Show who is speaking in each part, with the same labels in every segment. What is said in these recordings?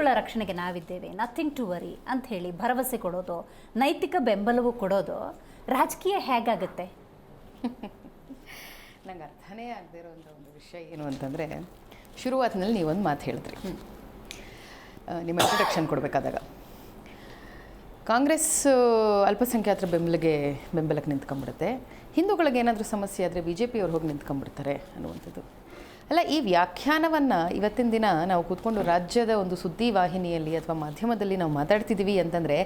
Speaker 1: ಹಿಂದೂಗಳ ರಕ್ಷಣೆಗೆ ನಾವಿದ್ದೇವೆ. ನಥಿಂಗ್ ಟು ವರಿ ಅಂತ ಹೇಳಿ ಭರವಸೆ ಕೊಡೋದು ನೈತಿಕ ಬೆಂಬಲವೂ ಕೊಡೋದು ರಾಜಕೀಯ ಹೇಗಾಗುತ್ತೆ?
Speaker 2: ನಂಗೆ ಅರ್ಥನೇ ಆಗದೆ ಇರೋಂಥ ಒಂದು ವಿಷಯ ಏನು ಅಂತಂದರೆ ಶುರುವಾತಿನಲ್ಲಿ ನೀವೊಂದು ಮಾತು ಹೇಳಿದ್ರಿ. ನಿಮ್ಮ ಇಂಟ್ರಡಕ್ಷನ್ ಕೊಡಬೇಕಾದಾಗ. ಕಾಂಗ್ರೆಸ್ ಅಲ್ಪಸಂಖ್ಯಾತರ ಬೆಂಬಲಿಗೆ ಬೆಂಬಲಕ್ಕೆ ನಿಂತ್ಕೊಂಡ್ಬಿಡುತ್ತೆ. ಹಿಂದೂಗಳಿಗೆ ಏನಾದರೂ ಸಮಸ್ಯೆ ಆದರೆ ಬಿ ಜೆ ಪಿಯವ್ರು ಹೋಗಿ ನಿಂತ್ಕೊಂಡ್ಬಿಡ್ತಾರೆ ಅನ್ನುವಂಥದ್ದು. ಅಲ್ಲ ಈ ವ್ಯಾಖ್ಯಾನವನ್ನು ಇವತ್ತಿನ ದಿನ ನಾವು ಕೂತ್ಕೊಂಡು ರಾಜ್ಯದ ಒಂದು ಸುದ್ದಿ ವಾಹಿನಿಯಲ್ಲಿ ಅಥವಾ ಮಾಧ್ಯಮದಲ್ಲಿ ನಾವು ಮಾತಾಡ್ತಿದ್ದೀವಿ ಅಂತಂದರೆ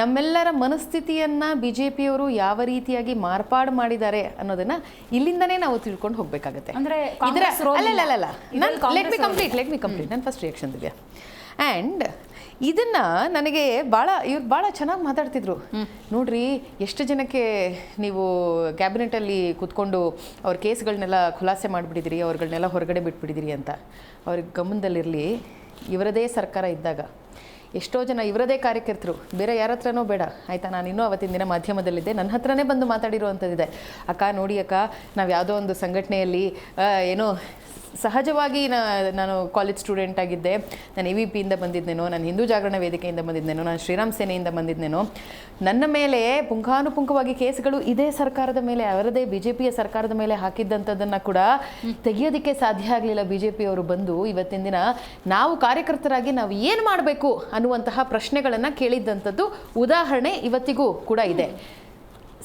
Speaker 2: ನಮ್ಮೆಲ್ಲರ ಮನಸ್ಥಿತಿಯನ್ನು ಬಿ ಜೆ ಪಿಯವರು ಯಾವ ರೀತಿಯಾಗಿ ಮಾರ್ಪಾಡು ಮಾಡಿದ್ದಾರೆ ಅನ್ನೋದನ್ನು ಇಲ್ಲಿಂದನೇ ನಾವು ತಿಳ್ಕೊಂಡು ಹೋಗಬೇಕಾಗತ್ತೆ.
Speaker 1: ಅಂದರೆ
Speaker 2: ಇದರ
Speaker 1: ಕಾಂಗ್ರೆಸ್
Speaker 2: ಅಲ್ಲ ಅಲ್ಲ ಅಲ್ಲ
Speaker 1: ಇದ್ರಲ್ಲಿ
Speaker 2: let me complete let me complete ನನ್ನ ಫಸ್ಟ್ ರಿಯಾಕ್ಷನ್ ದಿವ್ಯಾ. ಆ್ಯಂಡ್ ಇದನ್ನು ನನಗೆ ಭಾಳ ಇವ್ರು ಭಾಳ ಚೆನ್ನಾಗಿ ಮಾತಾಡ್ತಿದ್ರು. ನೋಡ್ರಿ ಎಷ್ಟು ಜನಕ್ಕೆ ನೀವು ಕ್ಯಾಬಿನೆಟಲ್ಲಿ ಕೂತ್ಕೊಂಡು ಅವ್ರ ಕೇಸ್ಗಳನ್ನೆಲ್ಲ ಖುಲಾಸೆ ಮಾಡಿಬಿಟ್ಟಿದ್ರಿ ಅವ್ರುಗಳನ್ನೆಲ್ಲ ಹೊರಗಡೆ ಬಿಟ್ಬಿಡಿದಿರಿ ಅಂತ. ಅವ್ರಿಗೆ ಗಮನದಲ್ಲಿರಲಿ ಇವರದೇ ಸರ್ಕಾರ ಇದ್ದಾಗ. ಎಷ್ಟೋ ಜನ ಇವರದೇ ಕಾರ್ಯಕರ್ತರು ಬೇರೆ ಯಾರ ಹತ್ರನೂ ಬೇಡ. ಆಯಿತಾ ನಾನು ಇನ್ನೂ ಅವತ್ತಿನ ದಿನ ಮಾಧ್ಯಮದಲ್ಲಿದ್ದೆ ನನ್ನ ಹತ್ರನೇ ಬಂದು ಮಾತಾಡಿರುವಂಥದ್ದಿದೆ ಅಕ್ಕ ನೋಡಿ ಅಕ್ಕ ನಾವು ಯಾವುದೋ ಒಂದು ಸಂಘಟನೆಯಲ್ಲಿ ಏನೋ ಸಹಜವಾಗಿ ನಾನು ಕಾಲೇಜ್ ಸ್ಟೂಡೆಂಟ್ ಆಗಿದ್ದೆ. ನಾನು ಎ ವಿ ಪಿಯಿಂದ ಬಂದಿದ್ದೇನೋ ನಾನು ಹಿಂದೂ ಜಾಗರಣ ವೇದಿಕೆಯಿಂದ ಬಂದಿದ್ದೇನೋ ನಾನು ಶ್ರೀರಾಮ್ ಸೇನೆಯಿಂದ ಬಂದಿದ್ದೇನೋ ನನ್ನ ಮೇಲೆ ಪುಂಖಾನುಪುಂಖವಾಗಿ ಕೇಸ್ಗಳು ಇದೇ ಸರ್ಕಾರದ ಮೇಲೆ, ಅವರದೇ ಬಿ ಜೆ ಪಿಯ ಸರ್ಕಾರದ ಮೇಲೆ ಹಾಕಿದ್ದಂಥದ್ದನ್ನು ಕೂಡ ತೆಗೆಯೋದಕ್ಕೆ ಸಾಧ್ಯ ಆಗಲಿಲ್ಲ ಬಿ ಜೆ ಪಿಯವರು ಬಂದು. ಇವತ್ತಿನ ದಿನ ನಾವು ಕಾರ್ಯಕರ್ತರಾಗಿ ನಾವು ಏನು ಮಾಡಬೇಕು ಅನ್ನುವಂತಹ ಪ್ರಶ್ನೆಗಳನ್ನು ಕೇಳಿದ್ದಂಥದ್ದು ಉದಾಹರಣೆ ಇವತ್ತಿಗೂ ಕೂಡ ಇದೆ.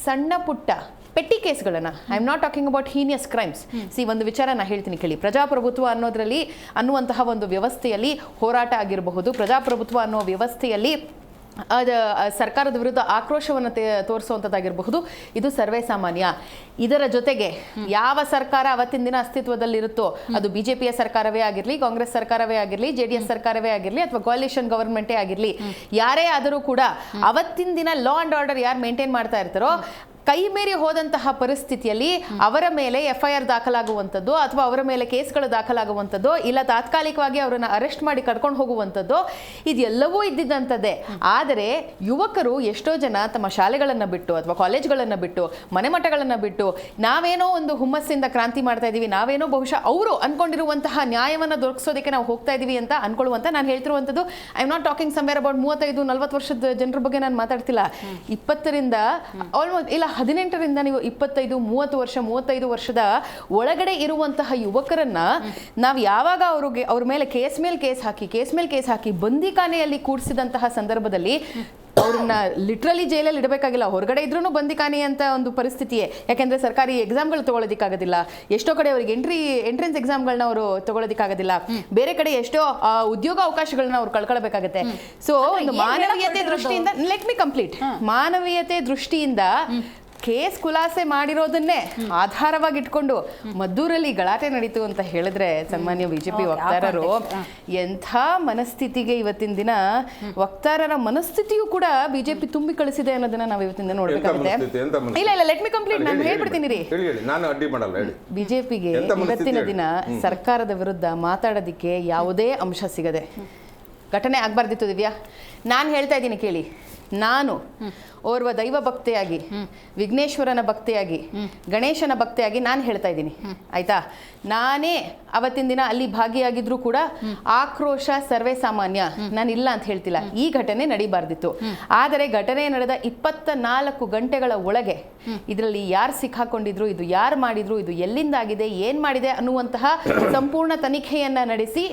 Speaker 2: ಸಣ್ಣ ಪುಟ್ಟ petty ಕೇಸ್ಗಳನ್ನು I am not talking about heinous crimes C ಒಂದು ವಿಚಾರ ನಾನು ಹೇಳ್ತೀನಿ ಕೇಳಿ. ಪ್ರಜಾಪ್ರಭುತ್ವ ಅನ್ನೋದರಲ್ಲಿ ಅನ್ನುವಂತಹ ಒಂದು ವ್ಯವಸ್ಥೆಯಲ್ಲಿ ಹೋರಾಟ ಆಗಿರಬಹುದು. ಪ್ರಜಾಪ್ರಭುತ್ವ ಅನ್ನೋ ವ್ಯವಸ್ಥೆಯಲ್ಲಿ ಅದು ಸರ್ಕಾರದ ವಿರುದ್ಧ ಆಕ್ರೋಶವನ್ನು ತೋರಿಸುವಂಥದ್ದಾಗಿರಬಹುದು ಇದು ಸರ್ವೇ ಸಾಮಾನ್ಯ. ಇದರ ಜೊತೆಗೆ ಯಾವ ಸರ್ಕಾರ ಅವತ್ತಿನ ದಿನ ಅಸ್ತಿತ್ವದಲ್ಲಿರುತ್ತೋ, ಅದು ಬಿ ಜೆ ಪಿಯ ಸರ್ಕಾರವೇ ಆಗಿರಲಿ, ಕಾಂಗ್ರೆಸ್ ಸರ್ಕಾರವೇ ಆಗಿರಲಿ, ಜೆ ಡಿ ಎಸ್ ಸರ್ಕಾರವೇ ಆಗಿರಲಿ, ಅಥವಾ ಕೋalition ಗವರ್ಮೆಂಟೇ ಆಗಿರಲಿ, ಯಾರೇ ಆದರೂ ಕೂಡ ಅವತ್ತಿನ ದಿನ ಲಾ ಆ್ಯಂಡ್ ಆರ್ಡರ್ ಯಾರು ಮೇಂಟೈನ್ ಮಾಡ್ತಾ ಇರ್ತಾರೋ ಕೈ ಮೀರಿ ಹೋದಂತಹ ಪರಿಸ್ಥಿತಿಯಲ್ಲಿ ಅವರ ಮೇಲೆ ಎಫ್ಐಆರ್ ಐ ಆರ್ ದಾಖಲಾಗುವಂಥದ್ದು ಅಥವಾ ಅವರ ಮೇಲೆ ಕೇಸ್ಗಳು ದಾಖಲಾಗುವಂಥದ್ದು ಇಲ್ಲ ತಾತ್ಕಾಲಿಕವಾಗಿ ಅವರನ್ನು ಅರೆಸ್ಟ್ ಮಾಡಿ ಕರ್ಕೊಂಡು ಹೋಗುವಂಥದ್ದು ಇದೆಲ್ಲವೂ ಇದ್ದಿದ್ದಂಥದ್ದೇ. ಆದರೆ ಯುವಕರು ಎಷ್ಟೋ ಜನ ತಮ್ಮ ಶಾಲೆಗಳನ್ನು ಬಿಟ್ಟು ಅಥವಾ ಕಾಲೇಜ್ಗಳನ್ನು ಬಿಟ್ಟು ಮನೆಮಠಗಳನ್ನು ಬಿಟ್ಟು ನಾವೇನೋ ಒಂದು ಹುಮ್ಮಸ್ಸಿಂದ ಕ್ರಾಂತಿ ಮಾಡ್ತಾ ಇದ್ದೀವಿ ನಾವೇನೋ ಬಹುಶಃ ಅವರು ಅನ್ಕೊಂಡಿರುವಂತಹ ನ್ಯಾಯವನ್ನು ದೊರಕಿಸೋದಕ್ಕೆ ನಾವು ಹೋಗ್ತಾ ಇದ್ದೀವಿ ಅಂತ ಅನ್ಕೊಳ್ಳುವಂತ ನಾನು ಹೇಳ್ತಿರುವಂಥದ್ದು. I am not talking somewhere about ಮೂವತ್ತೈದು ನಲ್ವತ್ತು ವರ್ಷದ ಜನರ ಬಗ್ಗೆ ನಾನು ಮಾತಾಡ್ತಿಲ್ಲ. ಇಪ್ಪತ್ತರಿಂದ ಆಲ್ಮೋಸ್ಟ್ ಇಲ್ಲ ಹದಿನೆಂಟರಿಂದ ನೀವು ಇಪ್ಪತ್ತೈದು ಮೂವತ್ತು ವರ್ಷ ಮೂವತ್ತೈದು ವರ್ಷದ ಒಳಗಡೆ ಇರುವಂತಹ ಯುವಕರನ್ನ ನಾವು ಯಾವಾಗ ಅವ್ರಿಗೆ ಅವ್ರ ಮೇಲೆ ಕೇಸ್ ಮೇಲೆ ಕೇಸ್ ಹಾಕಿ ಕೇಸ್ ಮೇಲೆ ಕೇಸ್ ಹಾಕಿ ಬಂದಿಖಾನೆಯಲ್ಲಿ ಕೂಡಿಸಿದಂತಹ ಸಂದರ್ಭದಲ್ಲಿ ಅವ್ರನ್ನ ಲಿಟ್ರಲಿ ಜೈಲಲ್ಲಿ ಇಡಬೇಕಾಗಿಲ್ಲ. ಹೊರಗಡೆ ಇದ್ರೂ ಬಂದಿಖಾನೆ ಅಂತ ಒಂದು ಪರಿಸ್ಥಿತಿಯೇ. ಯಾಕೆಂದ್ರೆ ಸರ್ಕಾರಿ ಎಕ್ಸಾಮ್ಗಳು ತಗೊಳ್ಳೋದಕ್ಕಾಗೋದಿಲ್ಲ. ಎಷ್ಟೋ ಕಡೆ ಅವರಿಗೆ ಎಂಟ್ರಿ ಎಂಟ್ರೆನ್ಸ್ ಎಕ್ಸಾಮ್ಗಳನ್ನ ಅವರು ತಗೊಳ್ಳೋದಕ್ಕಾಗೋದಿಲ್ಲ. ಬೇರೆ ಕಡೆ ಎಷ್ಟೋ ಉದ್ಯೋಗ ಅವಕಾಶಗಳನ್ನ ಅವ್ರು ಕಳ್ಕೊಳ್ಬೇಕಾಗತ್ತೆ. ಸೊ ಒಂದು ಮಾನವೀಯತೆ ದೃಷ್ಟಿಯಿಂದ ಲೆಟ್ ಮಿ ಕಂಪ್ಲೀಟ್ ಮಾನವೀಯತೆ ದೃಷ್ಟಿಯಿಂದ ಕೇಸ್ ಖುಲಾಸೆ ಮಾಡಿರೋದನ್ನೇ ಆಧಾರವಾಗಿ ಇಟ್ಕೊಂಡು ಮದ್ದೂರಲ್ಲಿ ಗಲಾಟೆ ನಡೀತು ಅಂತ ಹೇಳಿದ್ರೆ ಸನ್ಮಾನ್ಯ ಬಿಜೆಪಿ ವಕ್ತಾರರು ಎಂಥ ಮನಸ್ಥಿತಿಗೆ ಇವತ್ತಿನ ದಿನ ವಕ್ತಾರರ ಮನಸ್ಥಿತಿಯು ಕೂಡ ಬಿಜೆಪಿ ತುಂಬಿ ಕಳಿಸಿದೆ ಅನ್ನೋದನ್ನ ನಾವು ಇವತ್ತಿನ ದಿನ ನೋಡ್ಬೇಕಾಗುತ್ತೆ. ಇಲ್ಲ ಇಲ್ಲ ಲೆಟ್ ಮಿ ಕಂಪ್ಲೀಟ್ ನಾನು
Speaker 3: ಹೇಳಿ,
Speaker 2: ಹೇಳ್ಬಿಡ್ತೀನಿ ರೀ
Speaker 3: ಹೇಳಿ ಹೇಳಿ ನಾನು ಅಡ್ಡಿ ಮಾಡಲ್ಲ ಹೇಳಿ.
Speaker 2: ಬಿಜೆಪಿಗೆ ಇವತ್ತಿನ ದಿನ ಸರ್ಕಾರದ ವಿರುದ್ಧ ಮಾತಾಡೋದಿಕ್ಕೆ ಯಾವುದೇ ಅಂಶ ಸಿಗದೆ. ಘಟನೆ ಆಗ್ಬಾರ್ದಿತ್ತು ದಿವ್ಯಾ. ನಾನು ಹೇಳ್ತಾ ಇದ್ದೀನಿ ಕೇಳಿ. ನಾನು ಓರ್ವ ದೈವ ಭಕ್ತೆಯಾಗಿ, ವಿಘ್ನೇಶ್ವರನ ಭಕ್ತೆಯಾಗಿ, ಗಣೇಶನ ಭಕ್ತೆಯಾಗಿ ನಾನು ಹೇಳ್ತಾ ಇದ್ದೀನಿ. ಆಯ್ತಾ? ನಾನೇ ಅವತ್ತಿನ ದಿನ ಅಲ್ಲಿ ಭಾಗಿಯಾಗಿದ್ರು ಕೂಡ ಆಕ್ರೋಶ ಸರ್ವೇ ಸಾಮಾನ್ಯ, ನಾನು ಇಲ್ಲ ಅಂತ ಹೇಳ್ತಿಲ್ಲ. ಈ ಘಟನೆ ನಡೀಬಾರ್ದಿತ್ತು. ಆದರೆ ಘಟನೆ ನಡೆದ ಇಪ್ಪತ್ತ ನಾಲ್ಕು ಗಂಟೆಗಳ ಒಳಗೆ ಇದರಲ್ಲಿ ಯಾರು ಸಿಕ್ಕಾಕೊಂಡಿದ್ರು, ಇದು ಯಾರು ಮಾಡಿದ್ರು, ಇದು ಎಲ್ಲಿಂದಾಗಿದೆ, ಏನ್ ಮಾಡಿದೆ ಅನ್ನುವಂತಹ ಸಂಪೂರ್ಣ ತನಿಖೆಯನ್ನ ನಡೆಸಿ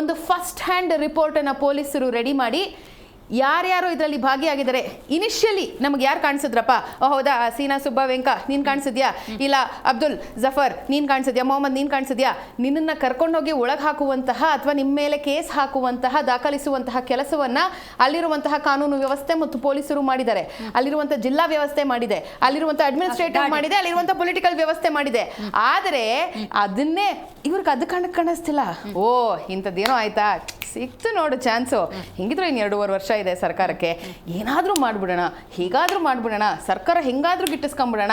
Speaker 2: ಒಂದು ಫಸ್ಟ್ ಹ್ಯಾಂಡ್ ರಿಪೋರ್ಟ್ ಅನ್ನ ಪೊಲೀಸರು ರೆಡಿ ಮಾಡಿ ಯಾರ್ಯಾರು ಇದರಲ್ಲಿ ಭಾಗಿಯಾಗಿದ್ದಾರೆ? ಇನಿಷಿಯಲಿ ನಮ್ಗೆ ಯಾರು ಕಾಣಿಸಿದ್ರಪ್ಪ? ಓ, ಹೌದಾ? ಸೀನಾ ಸುಬ್ಬ ವೆಂಕ ನೀನು ಕಾಣಿಸಿದ್ಯಾ? ಇಲ್ಲ ಅಬ್ದುಲ್ ಜಫರ್ ನೀನು ಕಾಣಿಸಿದ್ಯಾ? ಮೊಹಮ್ಮದ್ ನೀನು ಕಾಣಿಸಿದ್ಯಾ? ನಿನ್ನನ್ನು ಕರ್ಕೊಂಡೋಗಿ ಒಳಗೆ ಹಾಕುವಂತಹ ಅಥವಾ ನಿಮ್ಮ ಮೇಲೆ ಕೇಸ್ ಹಾಕುವಂತಹ ದಾಖಲಿಸುವಂತಹ ಕೆಲಸವನ್ನ ಅಲ್ಲಿರುವಂತಹ ಕಾನೂನು ವ್ಯವಸ್ಥೆ ಮತ್ತು ಪೊಲೀಸರು ಮಾಡಿದ್ದಾರೆ. ಅಲ್ಲಿರುವಂಥ ಜಿಲ್ಲಾ ವ್ಯವಸ್ಥೆ ಮಾಡಿದೆ. ಅಲ್ಲಿರುವಂಥ ಅಡ್ಮಿನಿಸ್ಟ್ರೇಟಿವ್ ಮಾಡಿದೆ. ಅಲ್ಲಿರುವಂಥ ಪೊಲಿಟಿಕಲ್ ವ್ಯವಸ್ಥೆ ಮಾಡಿದೆ. ಆದರೆ ಅದನ್ನೇ ಇವ್ರಿಗೆ ಅದು ಕಣಕ್ ಕಾಣಿಸ್ತಿಲ್ಲ. ಓ ಇಂಥದ್ದೇನೋ ಆಯ್ತಾ? ಸಿಕ್ತು ನೋಡು ಚಾನ್ಸು. ಹಿಂಗಿದ್ರೆ ಇನ್ನು ಎರಡೂವರೆ ವರ್ಷ ಇದೆ ಸರ್ಕಾರಕ್ಕೆ. ಏನಾದರೂ ಮಾಡಿಬಿಡೋಣ. ಹೀಗಾದರೂ ಮಾಡಿಬಿಡೋಣ. ಸರ್ಕಾರ ಹೆಂಗಾದರೂ ಗಿಟ್ಟಿಸ್ಕೊಂಬಿಡೋಣ.